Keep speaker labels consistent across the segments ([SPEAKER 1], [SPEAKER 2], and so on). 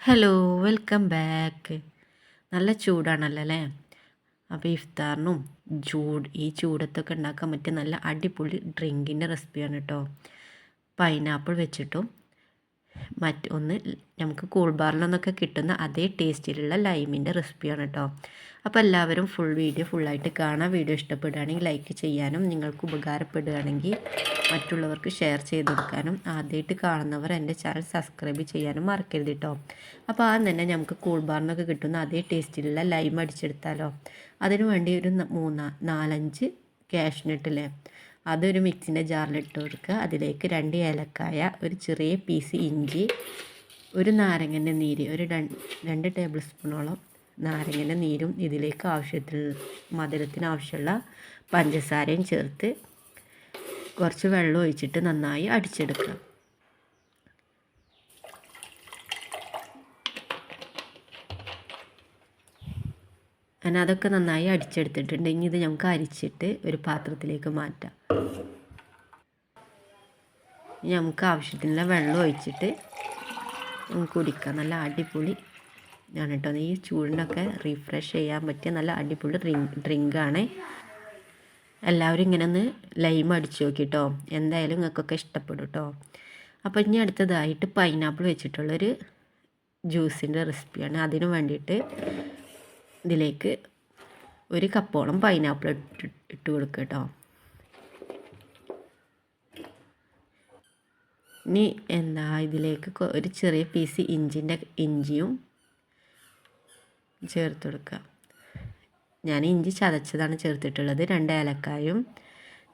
[SPEAKER 1] Hello welcome back നല്ല ചൂടാണല്ലോ അല്ലേ അപ്പോൾ ഇഫ്താറിനും ചൂട് ഈ ചൂടത്തൊക്കെ ഉണ്ടാക്കാൻ പറ്റിയ നല്ല അടിപൊളി ഡ്രിങ്കിന്റെ റെസിപ്പിയാണ് കേട്ടോ പൈനാപ്പിൾ വെച്ചിട്ടും മറ്റൊന്ന് നമുക്ക് കൂൾ ബാറിൽ നിന്നൊക്കെ കിട്ടുന്ന അതേ ടേസ്റ്റിലുള്ള ലൈമിന്റെ റെസിപ്പിയാണ് കേട്ടോ അപ്പോൾ എല്ലാവരും ഫുൾ വീഡിയോ ഫുള്ളായിട്ട് കാണാം. വീഡിയോ ഇഷ്ടപ്പെടുകയാണെങ്കിൽ ലൈക്ക് ചെയ്യാനും നിങ്ങൾക്ക് ഉപകാരപ്പെടുകയാണെങ്കിൽ മറ്റുള്ളവർക്ക് ഷെയർ ചെയ്ത് കൊടുക്കാനും ആദ്യമായിട്ട് കാണുന്നവർ എന്റെ ചാനൽ സബ്സ്ക്രൈബ് ചെയ്യാനും മറക്കരുത് കേട്ടോ അപ്പോൾ ആ തന്നെ നമുക്ക് കൂൾ ബാറിൽ നിന്നൊക്കെ കിട്ടുന്ന അതേ ടേസ്റ്റിലുള്ള ലൈം അടിച്ചെടുത്താലോ. അതിനു വേണ്ടി ഒരു മൂന്നാ നാലഞ്ച് ക്യാഷ്നട്ടില്ലേ അതൊരു മിക്സിന്റെ ജാറിലിട്ട് കൊടുക്കുക. അതിലേക്ക് രണ്ട് ഏലക്കായ ഒരു ചെറിയ പീസ് ഇഞ്ചി ഒരു നാരങ്ങന്റെ നീര് ഒരു രണ്ട് ടേബിൾ സ്പൂണോളം നാരങ്ങന്റെ നീരും ഇതിലേക്ക് ആവശ്യത്തിൽ മധുരത്തിന് ആവശ്യമുള്ള പഞ്ചസാരയും ചേർത്ത് കുറച്ച് വെള്ളം ഒഴിച്ചിട്ട് നന്നായി അടിച്ചെടുക്കുക. അങ്ങനെ അതൊക്കെ നന്നായി അടിച്ചെടുത്തിട്ടുണ്ട്. ഇനി ഇത് നമുക്ക് അരിച്ചിട്ട് ഒരു പാത്രത്തിലേക്ക് മാറ്റാം. ഇനി നമുക്ക് ആവശ്യത്തിനുള്ള വെള്ളം ഒഴിച്ചിട്ട് നമുക്ക് കുടിക്കാം. നല്ല അടിപൊളി ആണ് കേട്ടോ. ഈ ചൂടിനൊക്കെ റീഫ്രഷ് ചെയ്യാൻ പറ്റിയ നല്ല അടിപൊളി ഡ്രിങ്ക് ഡ്രിങ്കാണ് എല്ലാവരും ഇങ്ങനെ ഒന്ന് ലൈം അടിച്ച് നോക്കിട്ടോ എന്തായാലും നിങ്ങൾക്കൊക്കെ ഇഷ്ടപ്പെടും കേട്ടോ. അപ്പോൾ ഇനി അടുത്തതായിട്ട് പൈനാപ്പിൾ വെച്ചിട്ടുള്ളൊരു ജ്യൂസിന്റെ റെസിപ്പിയാണ് അതിനു വേണ്ടിയിട്ട് ഇതിലേക്ക് ഒരു കപ്പോളം പൈനാപ്പിൾ ഇട്ട് ഇട്ട് കൊടുക്കുക കേട്ടോ ഇനി എന്താ ഇതിലേക്ക് ഒരു ചെറിയ പീസ് ഇഞ്ചിന്റെ ഇഞ്ചിയും ചേർത്ത് കൊടുക്കുക ഞാൻ ഇഞ്ചി ചതച്ചതാണ് ചേർത്തിട്ടുള്ളത്. രണ്ട് ഏലക്കായും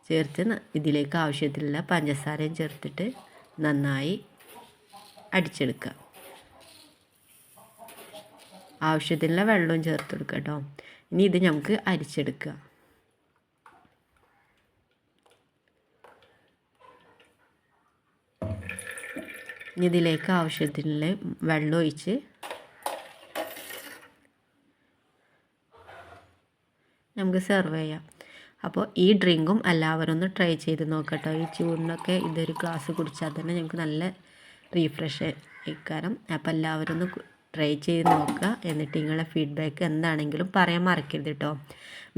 [SPEAKER 1] ചേർത്ത് ഇതിലേക്ക് ആവശ്യത്തിലുള്ള പഞ്ചസാരയും ചേർത്തിട്ട് നന്നായി അടിച്ചെടുക്കുക ആവശ്യത്തിനുള്ള വെള്ളവും ചേർത്ത് കൊടുക്കുക കേട്ടോ. ഇനി ഇത് നമുക്ക് അരിച്ചെടുക്കുക. ഇനി ഇതിലേക്ക് ആവശ്യത്തിനുള്ള വെള്ളം ഒഴിച്ച് നമുക്ക് സെർവ് ചെയ്യാം. അപ്പോൾ ഈ ഡ്രിങ്കും എല്ലാവരും ഒന്ന് ട്രൈ ചെയ്ത് നോക്കട്ടോ ഈ ചൂടിനൊക്കെ ഇതൊരു ഗ്ലാസ് കുടിച്ചാൽ തന്നെ ഞങ്ങൾക്ക് നല്ല റീഫ്രഷ് ഇക്കാരം അപ്പോൾ എല്ലാവരും ഒന്ന് ട്രൈ ചെയ്ത് നോക്കുക. എന്നിട്ട് നിങ്ങളുടെ ഫീഡ്ബാക്ക് എന്താണെങ്കിലും പറയാൻ മറക്കരുത് കേട്ടോ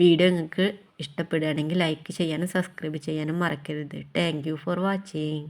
[SPEAKER 1] വീഡിയോ നിങ്ങൾക്ക് ഇഷ്ടപ്പെടുകയാണെങ്കിൽ ലൈക്ക് ചെയ്യാനും സബ്സ്ക്രൈബ് ചെയ്യാനും മറക്കരുത്. Thank for watching